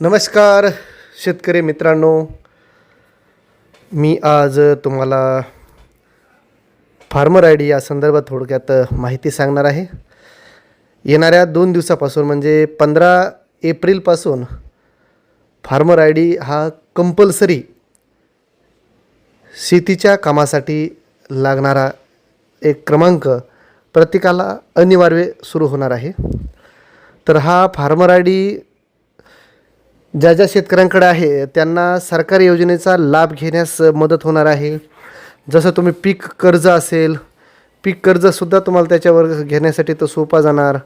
नमस्कार शेतकरी मित्रांनो. मी आज तुम्हाला फार्मर आय डी या संदर्भात थोडक्यात माहिती सांगणार आहे. येणाऱ्या दोन दिवसापासून म्हणजे पंधरा एप्रिलपासून फार्मर आय डी हा कंपल्सरी शेतीच्या कामासाठी लागणारा एक क्रमांक प्रत्येकाला अनिवार्य सुरू होणार आहे. तर हा फार्मर आय डी ज्या ज्या शेतकऱ्यांकडे आहे त्यांना सरकारी योजनेचा लाभ घेण्यास मदत होणार आहे. जसं तुम्ही पीक कर्ज असेल पीक कर्जसुद्धा तुम्हाला त्याच्यावर घेण्यासाठी तो सोपा जाणार.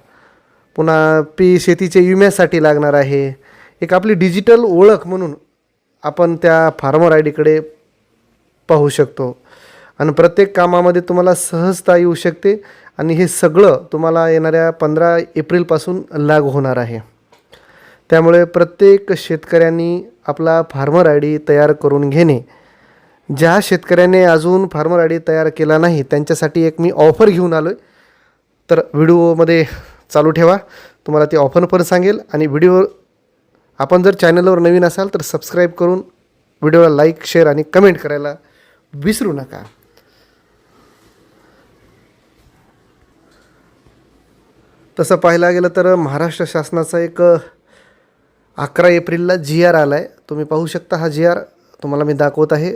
पुन्हा पी शेतीचे विम्यासाठी लागणार आहे. एक आपली डिजिटल ओळख म्हणून आपण त्या फार्मर आय डीकडे पाहू शकतो. आणि प्रत्येक कामामध्ये तुम्हाला सहजता येऊ शकते आणि हे सगळं तुम्हाला येणाऱ्या पंधरा एप्रिलपासून लागू होणार आहे. त्यामुळे प्रत्येक शेतकऱ्यांनी आपला फार्मर आय डी तयार करून घेणे. ज्या शेतकऱ्याने अजून फार्मर आय डी तयार केला नाही त्यांच्यासाठी एक मी ऑफर घेऊन आलो आहे तर व्हिडिओमध्ये चालू ठेवा. तुम्हाला ती ऑफर पण सांगेल आणि व्हिडिओ आपण जर चॅनलवर नवीन असाल तर सबस्क्राईब करून व्हिडिओला लाईक शेअर आणि कमेंट करायला विसरू नका. तसं पाहायला गेलं तर महाराष्ट्र शासनाचा एक अकरा एप्रिलला जी आर आला आहे तुम्ही पाहू शकता हा जी आर. तुम्हाला मी दाखवत आहे.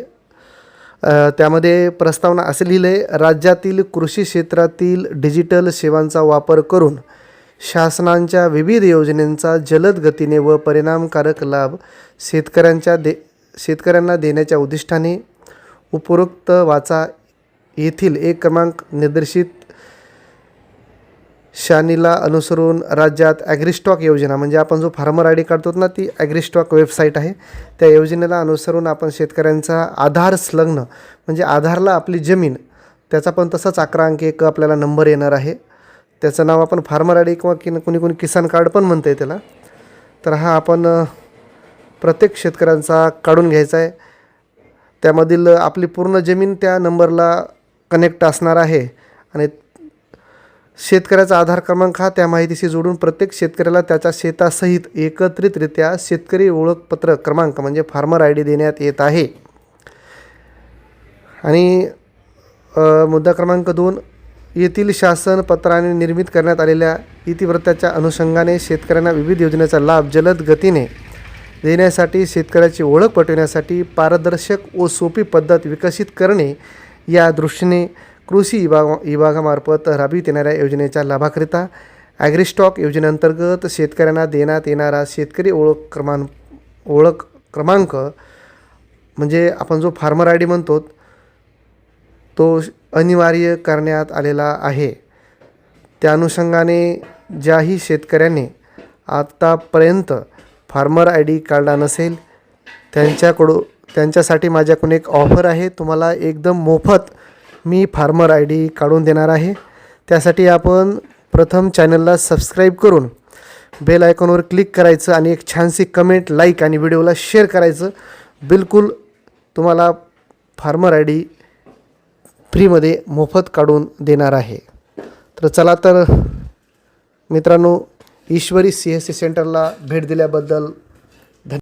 त्यामध्ये प्रस्तावना असे लिहिलं आहे राज्यातील कृषी क्षेत्रातील डिजिटल सेवांचा वापर करून शासनांच्या विविध योजनेंचा जलद गतीने व परिणामकारक लाभ शेतकऱ्यांच्या दे शेतकऱ्यांना देण्याच्या उद्दिष्टाने उपरोक्त वाचा येथील एक क्रमांक निर्देशित शानीला अनुसरून राज्यात ॲग्रिस्टॉक योजना म्हणजे आपण जो फार्मर आय डी काढतो ना ती ॲग्रिस्टॉक वेबसाईट आहे. त्या योजनेला अनुसरून आपण शेतकऱ्यांचा आधार संलग्न म्हणजे आधारला आपली जमीन त्याचा पण तसाच अकरा अंक एक आपल्याला नंबर येणार आहे. त्याचं नाव आपण फार्मर आय डी किंवा किन कोणी कोणी किसान कार्ड पण म्हणतं आहे त्याला. तर हा आपण प्रत्येक शेतकऱ्यांचा काढून घ्यायचा आहे. त्यामधील आपली पूर्ण जमीन त्या नंबरला कनेक्ट असणार आहे. आणि शेतकऱ्याचा आधार क्रमांक हा त्या माहितीशी जोडून प्रत्येक शेतकऱ्याला त्याच्या शेतासहित एकत्रितरित्या शेतकरी ओळखपत्र क्रमांक म्हणजे फार्मर आय डी देण्यात येत आहे. आणि मुद्दा क्रमांक दोन येथील शासन पत्राने निर्मित करण्यात आलेल्या इतिवृत्ताच्या अनुषंगाने शेतकऱ्यांना विविध योजनेचा लाभ जलद गतीने देण्यासाठी शेतकऱ्याची ओळख पटवण्यासाठी पारदर्शक व सोपी पद्धत विकसित करणे या दृष्टीने कृषी विभाग विभागामार्फत राबवित येणाऱ्या योजनेच्या लाभाकरिता ॲग्रिस्टॉक योजनेअंतर्गत शेतकऱ्यांना देण्यात येणारा शेतकरी ओळख क्रमांक ओळख क्रमांक म्हणजे आपण जो फार्मर आय डी म्हणतो तो अनिवार्य करण्यात आलेला आहे. त्या अनुषंगाने ज्याही शेतकऱ्याने आत्तापर्यंत फार्मर आय डी काढला नसेल त्यांच्याकडून त्यांच्यासाठी माझ्याकडून एक ऑफर आहे. तुम्हाला एकदम मोफत मी फार्मर आय डी काढून देणार आहे. त्यासाठी आपण प्रथम चॅनलला सबस्क्राईब करून बेल आयकॉनवर क्लिक करायचं आणि एक छानशी कमेंट लाईक आणि व्हिडिओला शेअर करायचं. बिलकुल तुम्हाला फार्मर आय डी फ्रीमध्ये मोफत काढून देणार आहे. तर चला तर मित्रांनो ईश्वरी सी एस सी सेंटरला भेट दिल्याबद्दल